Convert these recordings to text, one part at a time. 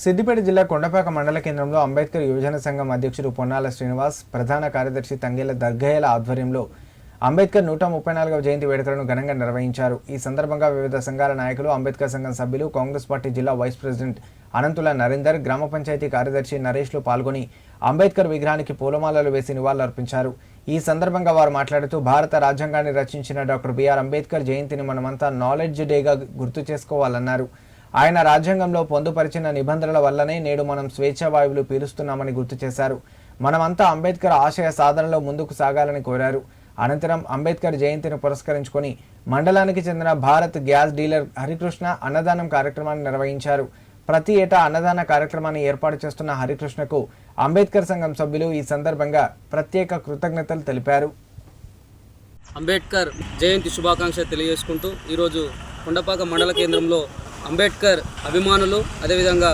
సిద్దిపేట జిల్లా కొండపాక మండల కేంద్రంలో అంబేద్కర్ యువజన సంఘం అధ్యక్షుడు పొన్నాల శ్రీనివాస్ ప్రధాన కార్యదర్శి తంగేల దర్గయ్యల ఆధ్వర్యంలో అంబేద్కర్ నూట ముప్పై నాలుగవ జయంతి వేడుకలను ఘనంగా నిర్వహించారు. ఈ సందర్భంగా వివిధ సంఘాల నాయకులు అంబేద్కర్ సంఘం సభ్యులు కాంగ్రెస్ పార్టీ జిల్లా వైస్ ప్రెసిడెంట్ అనంతుల నరేందర్ గ్రామ పంచాయతీ కార్యదర్శి నరేష్లు పాల్గొని అంబేద్కర్ విగ్రహానికి పూలమాలలు వేసి నివాళులర్పించారు. ఈ సందర్భంగా వారు మాట్లాడుతూ భారత రాజ్యాంగాన్ని రచించిన డాక్టర్ బిఆర్ అంబేద్కర్ జయంతిని మనమంతా నాలెడ్జ్ డేగా గుర్తు చేసుకోవాలన్నారు. ఆయన రాజ్యాంగంలో పొందుపరిచిన నిబంధనల వల్లనే నేడు మనం స్వేచ్ఛావాయువులు పీలుస్తున్నామని గుర్తు చేశారు. మనమంతా అంబేద్కర్ ఆశయ సాధనలో ముందుకు సాగాలని కోరారు. అనంతరం అంబేద్కర్ జయంతిని పురస్కరించుకొని మండలానికి చెందిన భారత్ గ్యాస్ డీలర్ హరికృష్ణ అన్నదానం కార్యక్రమాన్ని నిర్వహించారు. ప్రతి ఏటా అన్నదాన కార్యక్రమాన్ని ఏర్పాటు చేస్తున్న హరికృష్ణకు అంబేద్కర్ సంఘం సభ్యులు ఈ సందర్భంగా ప్రత్యేక కృతజ్ఞతలు తెలిపారు. అంబేద్కర్ జయంతి శుభాకాంక్షలు తెలియజేసుకుంటూ ఈరోజు కొండపాక మండల కేంద్రంలో అంబేద్కర్ అభిమానులు అదేవిధంగా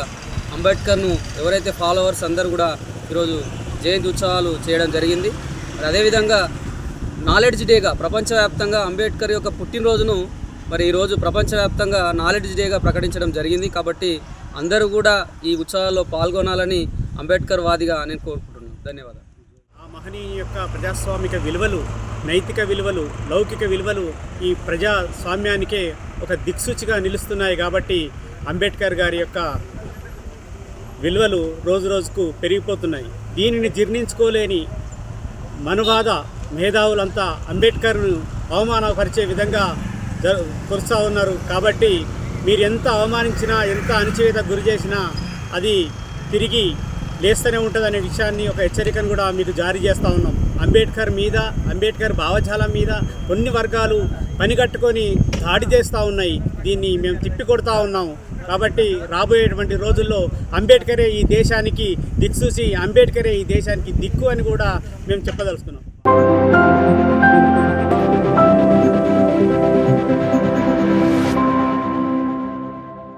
అంబేద్కర్ను ఎవరైతే ఫాలోవర్స్ అందరూ కూడా ఈరోజు జయంతి ఉత్సవాలు చేయడం జరిగింది. మరి అదేవిధంగా నాలెడ్జ్ డేగా ప్రపంచవ్యాప్తంగా అంబేద్కర్ యొక్క పుట్టినరోజును మరి ఈరోజు ప్రపంచవ్యాప్తంగా నాలెడ్జ్ డేగా ప్రకటించడం జరిగింది. కాబట్టి అందరూ కూడా ఈ ఉత్సవాల్లో పాల్గొనాలని అంబేద్కర్ వాదిగా నేను కోరుకుంటున్నాను. ధన్యవాదాలు. ఆ మహనీయ యొక్క ప్రజాస్వామిక విలువలు నైతిక విలువలు లౌకిక విలువలు ఈ ప్రజాస్వామ్యానికే ఒక దిక్సూచిగా నిలుస్తున్నాయి కాబట్టి అంబేద్కర్ గారి యొక్క విలువలు రోజు రోజుకు పెరిగిపోతున్నాయి. దీనిని జీర్ణించుకోలేని మనువాద మేధావులంతా అంబేద్కర్ను అవమానపరిచే విధంగా జ ఉన్నారు. కాబట్టి మీరు ఎంత అవమానించినా ఎంత అణచివేత గురి చేసినా అది తిరిగి లేస్తూనే ఉంటుందనే విషయాన్ని ఒక హెచ్చరికను కూడా మీకు జారీ చేస్తూ ఉన్నాం. అంబేద్కర్ మీద అంబేద్కర్ భావజాలం మీద కొన్ని వర్గాలు పనిగట్టుకొని దాడి చేస్తూ ఉన్నాయి. దీన్ని మేము తిప్పి కొడతా ఉన్నాము కాబట్టి రాబోయేటువంటి రోజుల్లో అంబేద్కరే ఈ దేశానికి దిక్సూసి అంబేద్కరే ఈ దేశానికి దిక్కు అని కూడా మేము చెప్పదలుచుకున్నాం.